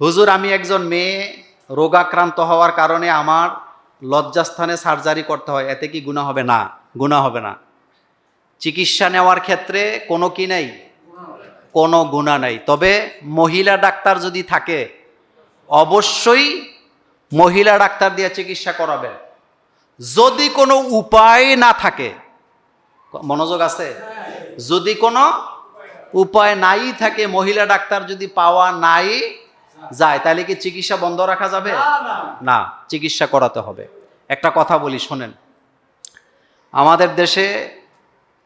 হুজুর, আমি একজন মেয়ে, রোগাক্রান্ত হওয়ার কারণে আমার লজ্জাস্থানে সার্জারি করতে হয়। এতে কি গুণা হবে? না গুণা হবে না। চিকিৎসা নেওয়ার ক্ষেত্রে কোনো কি নেই? কোনো গুণা নেই। তবে মহিলা ডাক্তার যদি থাকে, অবশ্যই মহিলা ডাক্তার দিয়ে চিকিৎসা করাবেন। যদি কোনো উপায় না থাকে, মনোযোগ আছে? যদি কোনো উপায় নাই থাকে, মহিলা ডাক্তার যদি পাওয়া নাই যায় তাহলে কি চিকিৎসা বন্ধ রাখা যাবে? না চিকিৎসা করাতে হবে। একটা কথা বলি শোনেন। আমাদের দেশে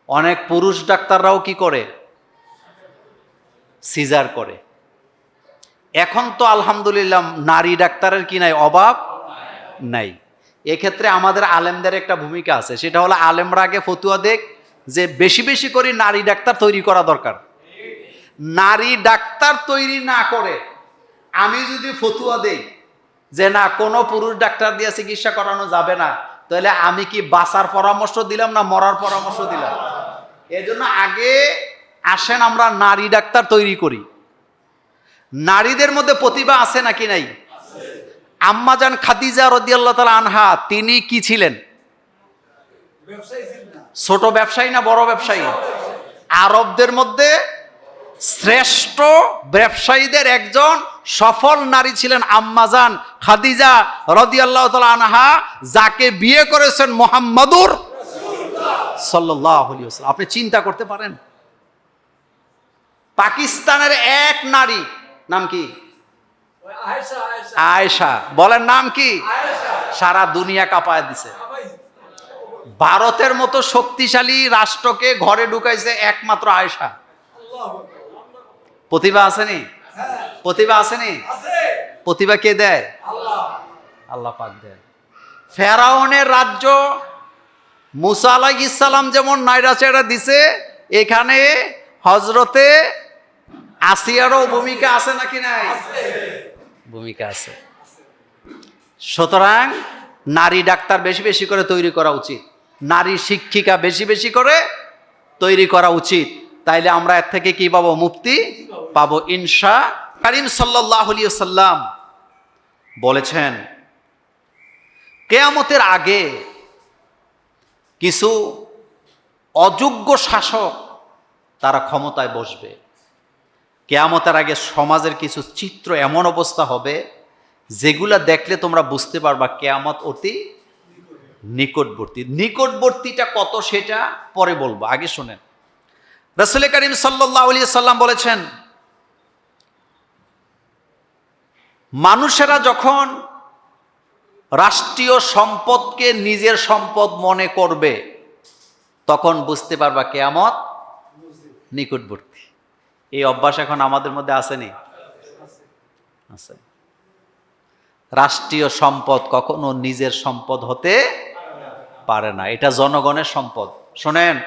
অনেক পুরুষ ডাক্তাররাও কি করে? সিজার করে। এখন তো আলহামদুলিল্লাহ নারী ডাক্তারের কি নাই? অভাব নাই। এক্ষেত্রে আমাদের আলেমদের একটা ভূমিকা আছে। সেটা হলো আলেমরা আগে ফতুয়া দেখ যে বেশি বেশি করে নারী ডাক্তার তৈরি করা দরকার। নারী ডাক্তার তৈরি না করে আমি যদি ফতুয়া দেই যে না, কোনো পুরুষ ডাক্তার দিয়ে চিকিৎসা করানো যাবে না, তাহলে আমি কি বাঁচার পরামর্শ দিলাম না মরার পরামর্শ দিলাম? এজন্য আগে আসেন আমরা নারী ডাক্তার তৈরি করি। নারীদের মধ্যে প্রতিভা আছে নাকি নাই? আম্মাজান খাদিজা রদিয়াল্লাহ তালা আনহা, তিনি কি ছিলেন? ছোট ব্যবসায়ী না বড় ব্যবসায়ী? আরবদের মধ্যে শ্রেষ্ঠ ব্যবসায়ীদের একজন সফল নারী ছিলেন আম্মাজান খাদিজা রদিয়াল্লাহ তালা আনহা যাকে বিয়ে করেছেন মোহাম্মদুর সাল্লাহ আপনি চিন্তা করতে পারেন? পাকিস্তানের এক নারী নাম কি? আয়েশা বলেন নাম কি? সারা দুনিয়া কাঁপায় দিছে। ভারতের মতো শক্তিশালী রাষ্ট্রকে ঘরে ঢুকাইছে একমাত্র আয়েশা। প্রতিভা আসেনি প্রতিভা আসেনি প্রতিভা কে দেয়? আল্লাহ। পাক দেয়। ফেরাউনের রাজ্য মুসা আলাহ ইসালাম যেমন নাইরা চেরা দিছে এখানে হজরতে আসিয়ারও ভূমিকা আছে নাকি নাই? ভূমিকা আছে। সুতরাং নারী ডাক্তার বেশি বেশি করে তৈরি করা উচিত। নারী শিক্ষিকা বেশি বেশি করে তৈরি করা উচিত। তাইলে আমরা এর থেকে কি পাবো? মুক্তি পাবো ইনশা করিম সাল্লাহ সাল্লাম বলেছেন, কেয়ামতের আগে কিছু অযোগ্য শাসক তারা ক্ষমতায় বসবে। কেয়ামতের আগে সমাজের কিছু চিত্র এমন অবস্থা হবে, যেগুলা দেখলে তোমরা বুঝতে পারবা কেয়ামত অতি নিকটবর্তী। নিকটবর্তীটা কত সেটা পরে বলব, আগে শোনেন। রসুল করিম সাল্লাহ সাল্লাম বলেছেন মানুষেরা যখন রাষ্ট্রীয় সম্পদকে নিজের সম্পদ মনে করবে, তখন বুঝতে পারবা কেয়ামত নিকটবর্তী। এই অভ্যাস এখন আমাদের মধ্যে আসেনি? আছে। রাষ্ট্রীয় সম্পদ কখনো নিজের সম্পদ হতে পারে না। এটা জনগণের সম্পদ। শোনেন,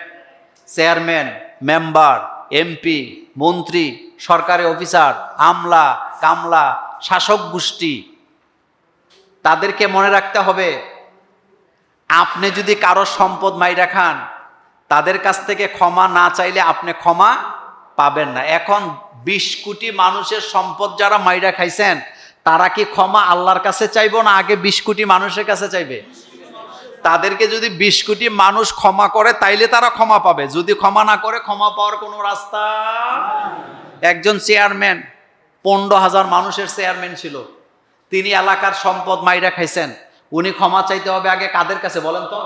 চেয়ারম্যান, মেম্বার, এমপি, মন্ত্রী, সরকারি অফিসার, আমলা, কামলা শাসক গোষ্ঠী, তাদেরকে মনে রাখতে হবে, আপনি যদি কারও সম্পদ মাইরা খান, তাদের কাছ থেকে ক্ষমা না চাইলে আপনি ক্ষমা পাবেন না। এখন বিশ কোটি মানুষের সম্পদ যারা মাইরা খাইছেন, তারা কি ক্ষমা আল্লাহর কাছে চাইব না আগে বিশ কোটি মানুষের কাছে চাইবে? তাদেরকে যদি বিশ কোটি মানুষ ক্ষমা করে, তাইলে তারা ক্ষমা পাবে। যদি ক্ষমা না করে, ক্ষমা পাওয়ার কোনো রাস্তা? একজন চেয়ারম্যান পনেরো হাজার মানুষের চেয়ারম্যান ছিল। তিনি এলাকার সম্পদ মাইরা খাইছেন। উনি ক্ষমা চাইতে হবে আগে কাদের কাছে বলেন তো?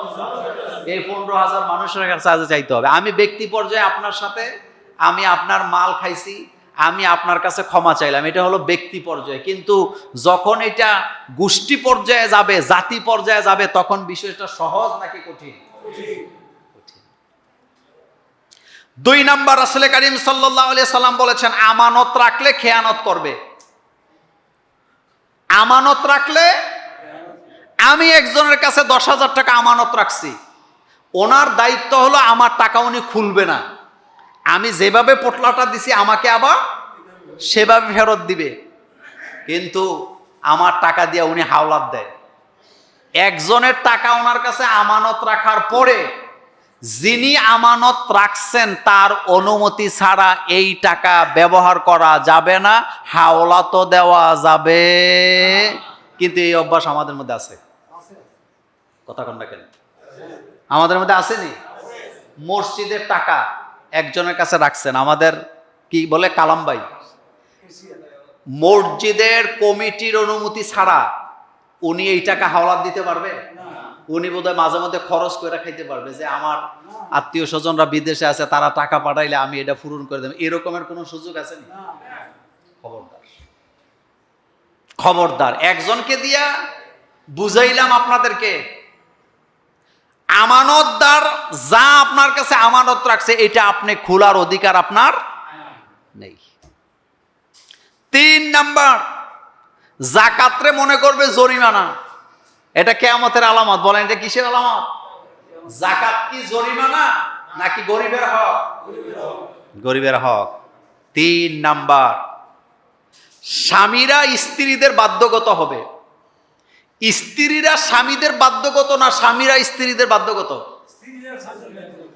এই পনেরো হাজার মানুষের কাছে আগে চাইতে হবে। আমি ব্যক্তি পর্যায়ে আপনার সাথে, আমি আপনার মাল খাইছি, আমি আপনার কাছে ক্ষমা চাইলাম। এটা হলো ব্যক্তি পর্যায়ে। কিন্তু যখন এটা গোষ্ঠী পর্যায়ে যাবে, জাতি পর্যায়ে যাবে, তখন বিষয়টা সহজ নাকি কঠিন? কঠিন। দুই নাম্বার আসলে করিম সাল্লাম বলেছেন, আমানত রাখলে খেয়ানত করবে। আমানত রাখলে আমি একজনের কাছে দশ হাজার টাকা আমানত রাখছি। ওনার দায়িত্ব হলো আমার টাকা উনি খুলবে না। আমি যেভাবে পোটলাটা দিছি, আমাকে আবার সেভাবে ফেরত দিবে। কিন্তু আমার টাকা দিয়ে উনি হাওলাত দেয়। একজনের টাকা ওনার কাছে আমানত রাখার পরে যিনি আমানত রাখছেন তার অনুমতি ছাড়া এই টাকা ব্যবহার করা যাবে না, হাওলা তো দেওয়া যাবে। কিন্তু এই অভ্যাস আমাদের মধ্যে আছে। কথা কন কেন? আমাদের মধ্যে আছে আসেনি? মসজিদের টাকা একজনের কাছে রাখছেন, আমাদের কি বলে কালামবাই মসজিদের কমিটির অনুমতি ছাড়া উনি এই টাকা হাওলাত দিতে পারবে উনি বোধহয় মাঝে মধ্যে খরচ করে খাইতে পারবে যে আমার আত্মীয় স্বজনরা বিদেশে আছে, তারা টাকা পাঠাইলে আমি এটা পূরণ করে দেব। এরকমের কোনো সুযোগ আছে না? খবরদার। খবরদার। একজনকে দিয়া বুঝাইলাম আপনাদেরকে, আমানতদার যা আপনার কাছে আমানত রাখছে, এটা আপনি খোলার অধিকার আপনার নেই। তিন নাম্বার, জাকাত্রে মনে করবে জরিমানা। এটা কেয়ামতের আলামত বলেন এটা কিসের আলামত? জাকাত কি জরিমানা নাকি গরিবের হক? গরিবের হক। তিন নাম্বার স্বামীরা স্ত্রীদের বাধ্যগত হবে। স্ত্রীরা স্বামীদের বাধ্যগত না স্বামীরা স্ত্রীদের বাধ্যগত?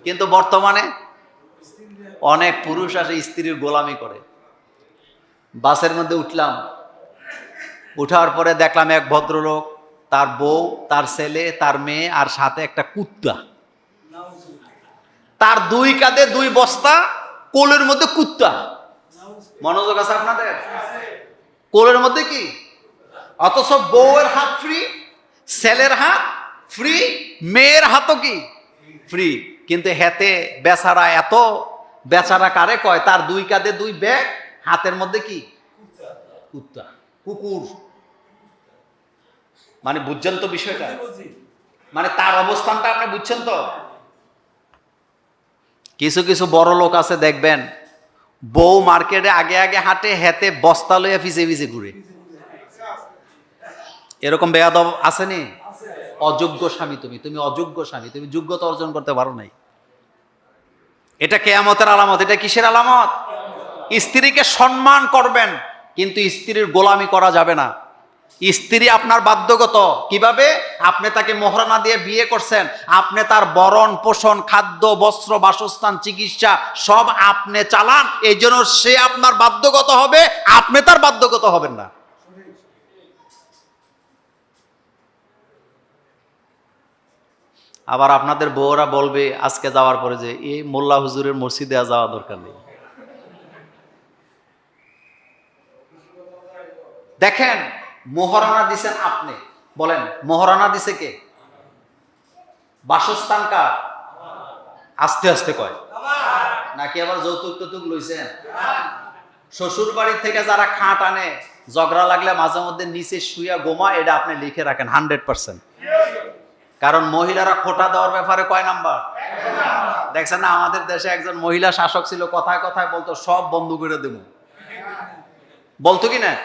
কিন্তু বর্তমানে অনেক পুরুষ আসে স্ত্রীর গোলামি করে। বাসের মধ্যে উঠলাম উঠার পরে দেখলাম এক ভদ্রলোক তার বউ, তার ছেলে, তার মেয়ে আর সাথে একটা কুত্তা। তার দুই কাঁধে দুই বস্তা, কোলের মধ্যে কুত্তা। মনোযোগ আছে আপনাদের? কোলের মধ্যে কি? অথচ বউয়ের হাত ফ্রি ছেলের হাত ফ্রি মেয়ের হাতও কি? ফ্রি কিন্তু হেতে বেচারা এত, বেচারা কারে কয়? তার দুই কাঁধে দুই ব্যাগ হাতের মধ্যে কি? কুত্তা। কুকুর। মানে বুঝছেন তো বিষয়টা? মানে তার অবস্থানটা আপনি বুঝছেন তো? কিছু কিছু বড় লোক আছে দেখবেন বউ মার্কেটে আগে আগে হাঁটে হেতে বস্তা লইয়া ফিসে ফিসে ঘুরে। এরকম বেয়াদব আসেনি? অযোগ্য স্বামী তুমি তুমি অযোগ্য স্বামী তুমি যোগ্যতা অর্জন করতে পারো নাই। এটা কেয়ামতের আলামত এটা কিসের আলামত? স্ত্রীকে সম্মান করবেন কিন্তু স্ত্রীর গোলামি করা যাবে না। স্ত্রী আপনার বাধ্যগত। কীভাবে? আপনি তাকে মোহরানা দিয়ে বিয়ে করছেন। আপনি তার বরণ, পোষণ, খাদ্য, বস্ত্র, বাসস্থান, চিকিৎসা সব আপনি চালান। এই জন্য সে আপনার বাধ্যগত হবে, আপনি তার বাধ্যগত হবেন না। আবার আপনাদের বউরা বলবে, আজকে যাওয়ার পরে যে এই মোল্লা হুজুরের মসজিদে যাওয়া দরকার নেই। দেখেন মোহরানা দিছেন আপনি। বলেন মোহরানা দিছে কে? বাসস্থান কার? আস্তে আস্তে কয়। নাকি আবার যৌতুক টৌতুক লইছেন? শ্বশুর বাড়ি থেকে যারা খাট আনে, ঝগড়া লাগলে মাঝে মধ্যে নিচে শুয়া গোমা এটা আপনি লিখে রাখেন, হান্ড্রেড পার্সেন্ট। কারণ মহিলারা খোটা দেওয়ার ব্যাপারে কয় নাম্বার? দেখছেন না, আমাদের দেশে একজন মহিলা শাসক ছিল, কথায় কথায় বলতো, সব বন্ধ করে দেবো। বলতো কি না?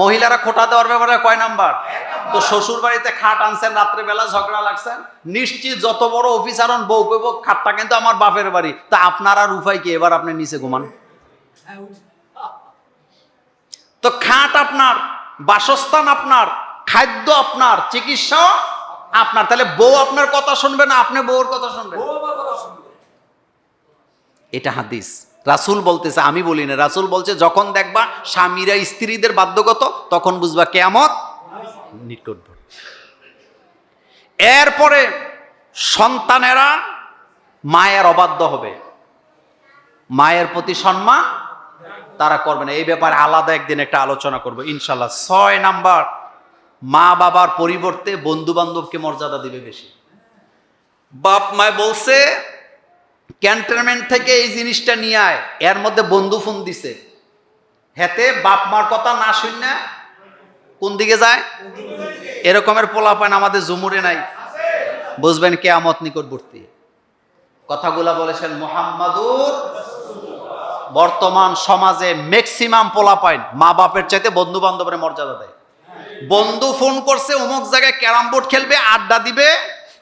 মহিলারা খোটা দেওয়ার ব্যাপারে কয় নাম্বার? তো শ্বশুর বাড়িতে খাট আনছেন রাত্রেবেলা ঝগড়া লাগছেন। নিশ্চিত যত বড় অফিসার হন বউ কইব খাটটা কিন্তু আমার বাপের বাড়ি। তা আপনার আর উপায় কি? এবার আপনি নিচে ঘুমান। তো খাট আপনার বাসস্থান আপনার খাদ্য আপনার চিকিৎসা আপনার। তাহলে বউ আপনার কথা শুনবে না আপনি বউর কথা শুনবেন? এটা হাদিস। রাসুল বলতেছে, আমি বলি না। রাসুল বলছে, যখন দেখবা স্বামীরা স্ত্রীদের বাধ্যগত, তখন বুঝবা কেয়ামত এরপরে সন্তানেরা মায়ের অবাধ্য হবে। মায়ের প্রতি সম্মান তারা করবে না। এই ব্যাপারে আলাদা একদিন একটা আলোচনা করব ইনশাল্লাহ ছয় নাম্বার, মা বাবার পরিবর্তে বন্ধু বান্ধবকে মর্যাদা দিবে বেশি। বাপ মায় বলছে ক্যান্টনমেন্ট থেকে এই জিনিসটা নিয়ে আয়। এর মধ্যে বন্ধু ফোন দিছে। হেতে বাপ মার কথা না শুন কোন দিকে যায়? এরকমের পোলাপান আমাদের জুমুরে নাই। বুঝবেন কেয়ামত নিকটবর্তী। কথাগুলা বলেছেন মোহাম্মদুর বর্তমান সমাজে ম্যাক্সিমাম পোলাপাইন। মা বাপের চাইতে বন্ধু বান্ধবের মর্যাদা দেয়। বন্ধু ফোন করছে, অমুক জায়গায় ক্যারাম বোর্ড খেলবে, আড্ডা দিবে।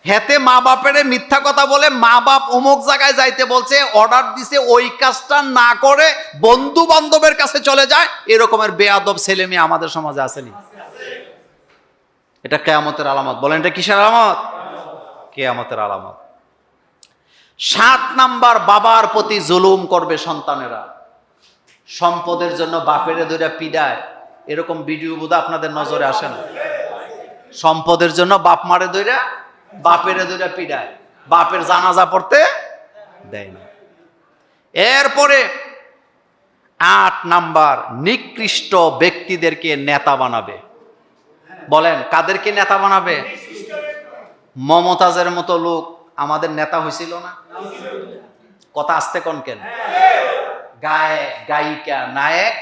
হেতে মা বাপের মিথ্যা কথা বলে মা বাপ অমুক জায়গায় যাইতে বলছে অর্ডার দিছে, ওই কাজটা না করে বন্ধু বান্ধবের কাছে চলে যায়। এরকমের বেয়াদব ছেলে মেয়ে আমাদের সমাজে আসেনি। এটা কেয়ামতের আলামত। বলেন, এটা কিসের আলামত? কেয়ামতের আলামত। সাত নাম্বার, বাবার প্রতি জুলুম করবে সন্তানেরা। সম্পদের জন্য বাপেরে ধরে পিডায়। এরকম ভিডিও বোধ আপনাদের নজরে আসে না। সম্পদের জন্য বাপ মারে ধরে বাপেরে ধরে পিডায়, বাপের জানাজা পড়তে দেয় না। এরপরে আট নাম্বার, নিকৃষ্ট ব্যক্তিদেরকে নেতা বানাবে। বলেন, কাদেরকে নেতা বানাবে? মমতাজের মতো লোক আমাদের নেতা হয়েছিল না? কথা আসতে কোন কেন? গায়ক গায়িকা, নায়ক?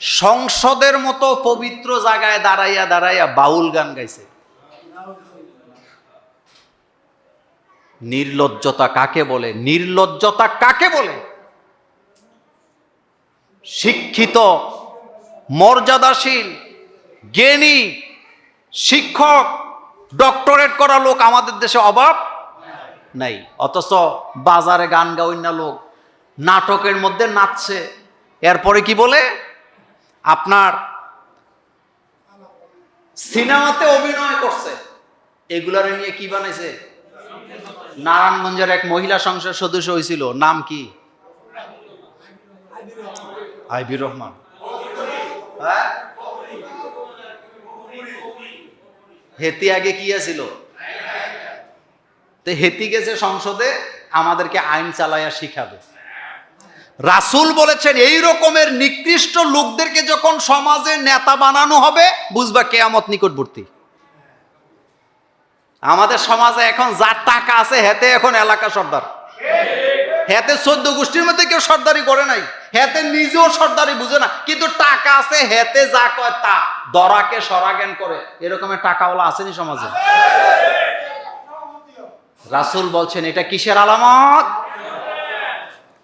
সংসদের মতো পবিত্র জায়গায় দাঁড়াইয়া দাঁড়াইয়া বাউল গান গাইছে। নির্লজ্জতা কাকে বলে? নির্লজ্জতা কাকে বলে? শিক্ষিত, মর্যাদাশীল, জ্ঞানী, শিক্ষক, ডক্টরেট করা লোক আমাদের দেশে অভাব নাই। অথচ বাজারে গান না লোক, নাটকের মধ্যে নাচছে। এরপরে কি বলে? আপনার সিনেমাতে অভিনয় করছে। এগুলার নিয়ে কি বানাইছে? নারায়ণগঞ্জের এক মহিলা সংসদ সদস্য হয়েছিল। নাম কি? আইবির রহমান। হ্যাঁ? হেতি আগে কি আছিল? হেতি গেছে সংসদে, আমাদেরকে আইন চালাইয়া শিখাবে। রাসূল বলেছেন, এই রকমের নিকৃষ্ট লোকদেরকে যখন সমাজে নেতা বানানো হবে, বুঝবা কেয়ামত নিকটবর্তী। আমাদের সমাজে এখন যার টাকা আছে হেতে এখন এলাকা সর্দার। হেতে চোদ্দ গোষ্ঠীর মধ্যে কেউ সর্দারি করে নাই। হেতে নিজেও সর্দারি বুঝে না। কিন্তু টাকা আছে, হেতে যা কয় তা। দরাকে সরাজ্ঞান করে। এরকমের টাকাওয়ালা আসেনি সমাজে? রাসূল বলছেন, এটা কিসের আলামত?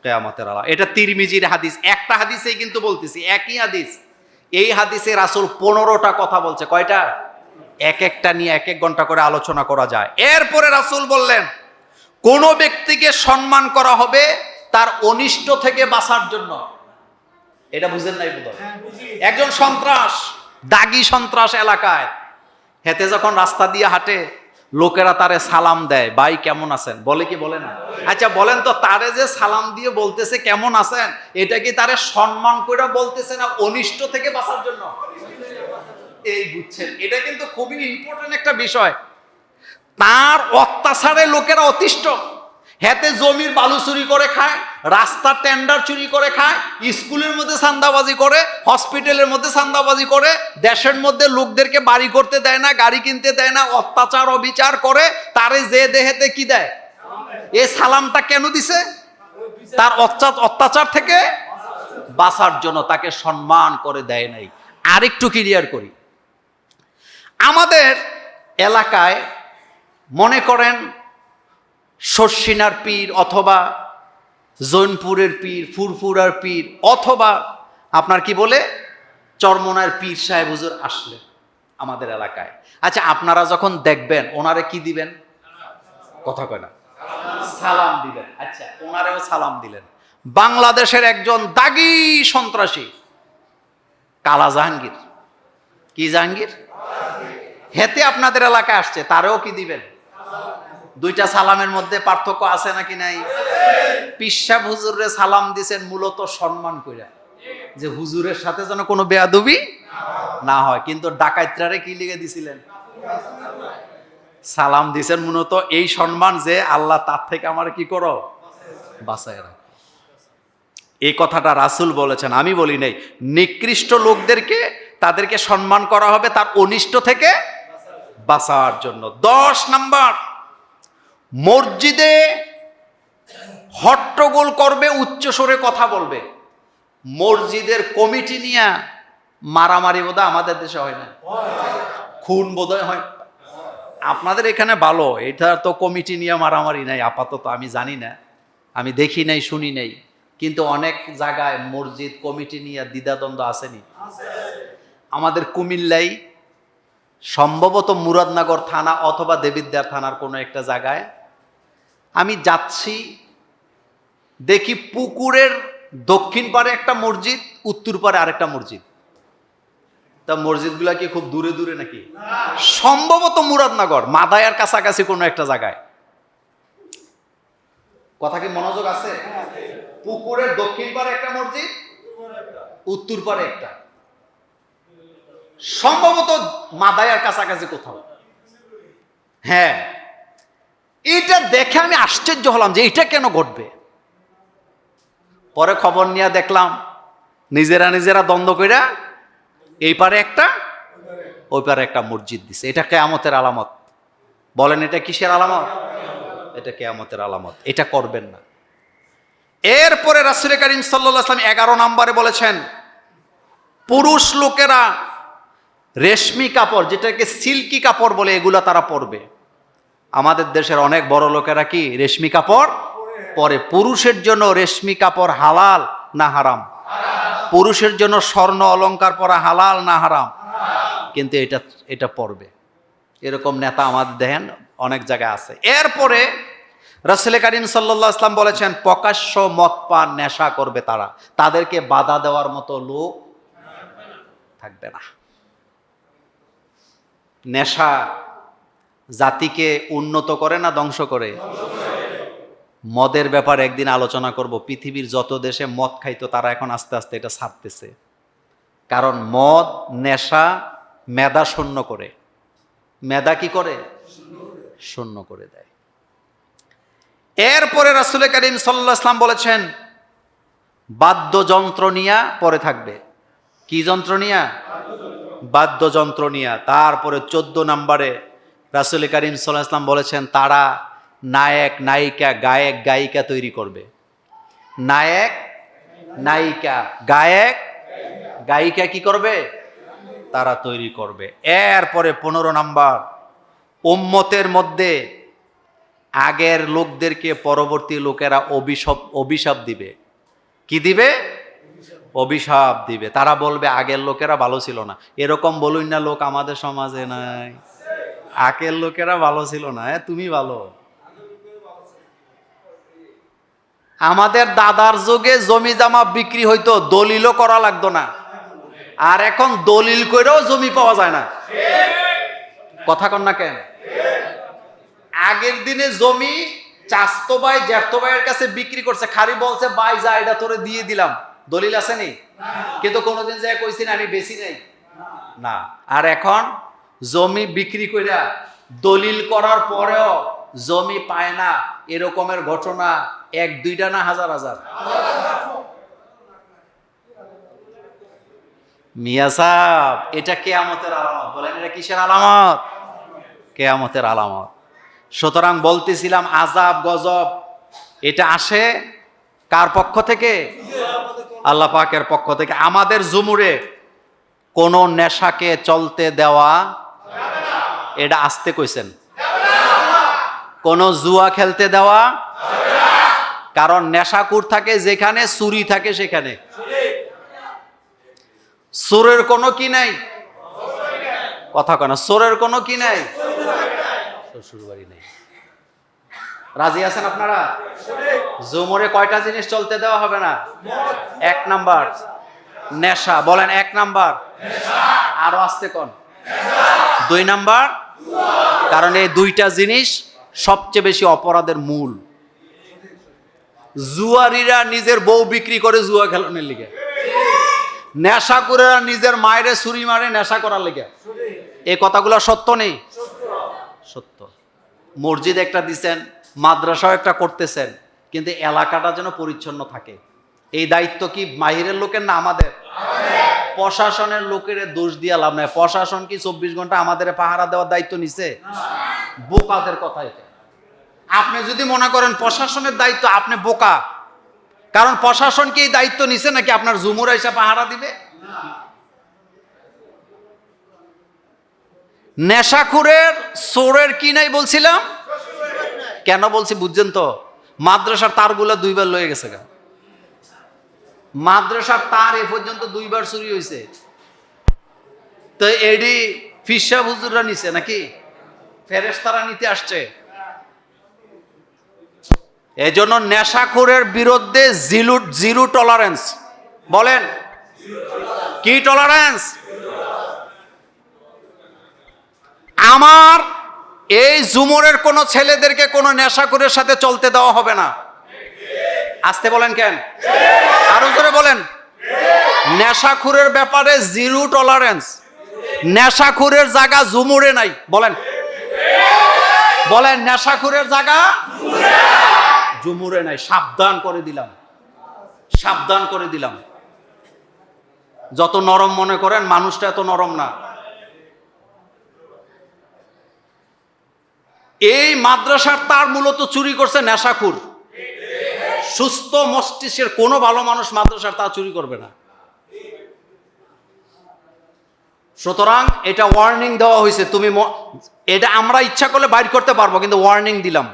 কেয়ামতের আলামত। এটা তিরমিজির হাদিস। একটা হাদিসেই কিন্তু বলতেছি, একই হাদিস। এই হাদিসে রাসূল পনেরোটা কথা বলছে। কয়টা? এক একটা নিয়ে এক এক ঘণ্টা করে আলোচনা করা যায়। এরপরে রাসূল বললেন কোন ব্যক্তিকে সম্মান করা হবে তার অনিষ্ট থেকে বাঁচার জন্য। এটা বুঝেন নাই বোধ একজন সন্ত্রাস দাগি সন্ত্রাস এলাকায় হেতে যখন রাস্তা দিয়ে হাঁটে লোকেরা তারে সালাম দেয় ভাই কেমন আছেন? বলে কি বলে না? আচ্ছা বলেন তো তারে যে সালাম দিয়ে বলতেছে কেমন আছেন? এটা কি তারে সম্মান করে বলতেছে না অনিষ্ট থেকে বাঁচার জন্য? এই বুঝছেন। এটা কিন্তু খুবই ইম্পর্টেন্ট একটা বিষয়। তার অত্যাচারে লোকেরা অতিষ্ঠ। হেতে জমির বালু চুরি করে খায়, রাস্তার টেন্ডার চুরি করে খায়, স্কুলের মধ্যে সান্দাবাজি করে হসপিটালের মধ্যে সান্দাবাজি করে, দেশের মধ্যে লোকদেরকে বাড়ি করতে দেয় না, গাড়ি কিনতে দেয় না, অত্যাচার, অবিচার করে, তারে যে দেহেতে কি দেয়? এ সালামটা কেন দিছে? তার অত্যাচার থেকে বাঁচার জন্য তাকে সম্মান করে দেয় নাই। আরেকটু ক্লিয়ার করি। আমাদের এলাকায় মনে করেন শর্ষিনার পীর অথবা জৈনপুরের পীর, ফুরফুরার পীর, অথবা আপনার কি বলে, চরমনার পীর সাহেব হুজুর আসলে আমাদের এলাকায়। আচ্ছা আপনারা যখন দেখবেন, ওনারে কি দিবেন? কথা কয় না। সালাম দিবেন। আচ্ছা ওনারেও সালাম দিলেন। বাংলাদেশের একজন দাগি সন্ত্রাসী, কালা জাহাঙ্গীর। কি জাহাঙ্গীর? হেতে আপনাদের এলাকায় আসছে, তারেও কি দিবেন? দুইটা সালামের মধ্যে পার্থক্য আছে নাকি নাই? পিসাব হুজুরে সালাম দিছেন মূলত সম্মান কইরা। যে হুজুরের সাথে যেন কোনো বেয়াদবি না হয়। কিন্তু ডাকাইত্রারে কি লিখে দিছিলেন? সালাম দিছেন মূলত এই সম্মান যে আল্লাহ তার থেকে আমার কি করো? বাঁচায় রাখ। এই কথাটা রাসুল বলেছেন, আমি বলি নাই, নিকৃষ্ট লোকদেরকে তাদেরকে সম্মান করা হবে তার অনিষ্ট থেকে বাঁচার জন্য। দশ নাম্বার মসজিদে হট্টগোল করবে উচ্চস্বরে কথা বলবে। মসজিদের কমিটি নিয়ে মারামারি বোধহয় আমাদের দেশে হয় না। খুন বোধহয় হয়। আপনাদের এখানে ভালো এটা তো কমিটি নিয়ে মারামারি নাই আপাতত আমি জানি না। আমি দেখি নাই শুনি নাই। কিন্তু অনেক জায়গায় মসজিদ কমিটি নিয়ে দ্বিধাদ্বন্দ্ব আসেনি। আমাদের কুমিল্লাই সম্ভবত মুরাদনগর থানা অথবা দেবিদ্যার থানার কোনো একটা জায়গায়। আমি যাচ্ছি, দেখি পুকুরের দক্ষিণ পারে একটা মসজিদ, উত্তর পারে আরেকটা মসজিদ। তা মসজিদগুলা কি খুব দূরে দূরে নাকি? সম্ভবত মুরাদনগর, মাদায়ার কাছাকাছি কোনো একটা জায়গায়। কথা কি মনোযোগ আছে? পুকুরের দক্ষিণ পারে একটা মসজিদ, উত্তর পারে একটা। সম্ভবত মাদায়ার কাছাকাছি কোথাও। হ্যাঁ। এটা দেখে আমি আশ্চর্য হলাম যে এটা কেন ঘটবে। পরে খবর নিয়ে দেখলাম, নিজেরা নিজেরা দ্বন্দ্ব কইরা এই পারে একটা, ওই পারে একটা মসজিদ দিছে। এটা কেয়ামতের আলামত। বলেন, এটা কিসের আলামত? এটা কেয়ামতের আলামত। এটা করবেন না। এরপরে রাসুল করিম সাল্লাম এগারো নম্বরে বলেছেন, পুরুষ লোকেরা রেশমি কাপড়, যেটাকে সিল্কি কাপড় বলে এগুলো তারা পরবে। আমাদের দেশের অনেক বড় লোকেরা কি রেশমি কাপড় পরে? পুরুষের জন্য রেশমি কাপড় হালাল না হারাম? পুরুষের জন্য স্বর্ণ অলংকার পরা হালাল না হারাম? কিন্তু এটা এটা পড়বে এরকম নেতা আমাদের দেখেন, অনেক জায়গায় আছে। এরপরে রাসুল করিম সাল্লাহ আসলাম বলেছেন, প্রকাশ্য মদ পান নেশা করবে তারা। তাদেরকে বাধা দেওয়ার মতো লোক থাকবে না। নেশা জাতিকে উন্নত করে না ধ্বংস করে? মদের ব্যাপারে একদিন আলোচনা করব। পৃথিবীর যত দেশে মদ খাইতো, তারা এখন আস্তে আস্তে এটা ছাড়তেছে। কারণ মদ, নেশা, মেধা শূন্য করে। মেধা কি করে? শূন্য করে দেয়। এরপরে রাসুল করিম ইসলাম বলেছেন, বাদ্যযন্ত্র নিয়া পরে থাকবে। কি যন্ত্র নিয়া? বাদ্যযন্ত্র নিয়া, তারপরে চোদ্দ নম্বরে রাসুল করিম সাল্লাহ ইসলাম বলেছেন, তারা নায়ক, নায়িকা, গায়ক, গায়িকা তৈরি করবে। নায়ক, নায়িকা, গায়ক, গায়িকা কি করবে? তারা তৈরি করবে। এরপরে পনেরো নাম্বার, উম্মতের মধ্যে আগের লোকদেরকে পরবর্তী লোকেরা অভিশাপ অভিশাপ দিবে। কি দিবে? অভিশাপ দিবে। তারা বলবে, আগের লোকেরা ভালো ছিল না। এরকম বলুন না, লোক আমাদের সমাজে নাই। আগের লোকেরা ভালো ছিল না। হ্যাঁ তুমি ভালো। আমাদের দাদার যুগে জমি জামা বিক্রি হইতো, দলিলও করা লাগতো না। আর এখন দলিল করেও জমি পাওয়া যায় না। কথা কন না কেন? আগের দিনে জমি চাস্তো ভাই, জ্যাঠতো ভাইয়ের কাছে বিক্রি করছে। খারি বলছে, ভাই, যা, এটা তোরে দিয়ে দিলাম। দলিল আছে নি? কিন্তু কোনোদিন যায় কইছি না, আমি বেশি নাই। না। আর এখন জমি বিক্রি কইরা দলিল করার পরেও জমি পায় না, এরকমের ঘটনা এক, দুইটা না হাজার হাজার? মিয়া সাহ এটা কেয়ামতের আলামত। বলেন এটা কিসের আলামত? কেয়ামতের আলামত। সুতরাং বলতেছিলাম আজাব গজব, এটা আসে কার পক্ষ থেকে? আল্লাহ পাকের পক্ষ থেকে। আমাদের জুমুরে কোন নেশাকে চলতে দেওয়া এটা আসতে কইছেন। কোন জুয়া খেলতে দেওয়া কারণ নেশাকুর থাকে যেখানে, চুরি থাকে সেখানে। চোরের কোনো কি নাই? কথা কেন চোরের কোনো কি নাই? শ্বশুর বাড়ি নেই। রাজি আছেন আপনারা? জুমরে কয়টা জিনিস চলতে দেওয়া হবে না? এক নাম্বার, নেশা। বলেন এক নাম্বার। আরও আসতে কোন। দুই নাম্বার, কারণ এই দুইটা জিনিস সবচেয়ে বেশি অপরাধের মূল। জুয়ারিরা নিজের বউ বিক্রি করে জুয়া খেলানোর লিগে। নেশা করে নিজের মায়েরে ছুরি মারে নেশা করার লিগে। এই কথাগুলো সত্য নেই? সত্য। মসজিদ একটা দিছেন মাদ্রাসাও একটা করতেছেন কিন্তু এলাকাটা যেন পরিচ্ছন্ন থাকে। এই দায়িত্ব কি মাহিরের লোকের না আমাদের? প্রশাসনের লোকের দোষ দিয়ে লাভ নাই। প্রশাসন কি চব্বিশ ঘণ্টা আমাদের পাহারা দেওয়ার দায়িত্ব নিছে? বোকাদের কথা এটা। আপনি যদি মনে করেন প্রশাসনের দায়িত্ব আপনি বোকা। কারণ প্রশাসন কি এই দায়িত্ব নিছে নাকি আপনার জুমুর এসে পাহারা দিবে? নেশাখুরের সোরের কি নাই বলছিলাম? কেন বলছি বুঝছেন তো? মাদ্রাসার তারগুলা দুইবার লয়ে গেছে গা। মাদ্রাসার তার এ পর্যন্ত দুইবার চুরি হয়েছে তো এডি ফিসা হুজুররা নিছে নাকি? ফেরেশতারা নিতে আসছে। এই এজন্য নেশাখোরের বিরুদ্ধে জিরো জিরো টলারেন্স বলেন। কি টলারেন্স আমার এই জুমরের কোনো ছেলেদেরকে কোনো নেশাখোরের সাথে চলতে দেওয়া হবে না। আসতে বলেন কেন? আরও জোরে বলেন। নেশাখুরের ব্যাপারে জিরো টলারেন্স। নেশাখুরের জায়গা জুমুরে নাই। বলেন। বলেন, নেশাখুরের জায়গা জুমুরে নাই। সাবধান করে দিলাম। সাবধান করে দিলাম। যত নরম মনে করেন, মানুষটা এত নরম না। এই মাদ্রাসার তার মূলত চুরি করছে নেশাখুর। সুস্থ মস্তিষ্কের কোনো ভালো মানুষ মাদ্রাসার তা চুরি করবে না। সুতরাং এটা ওয়ার্নিং দেওয়া হয়েছে। তুমি এটা আমরা ইচ্ছা করলে বাইর করতে পারব, কিন্তু ওয়ার্নিং দিলাম।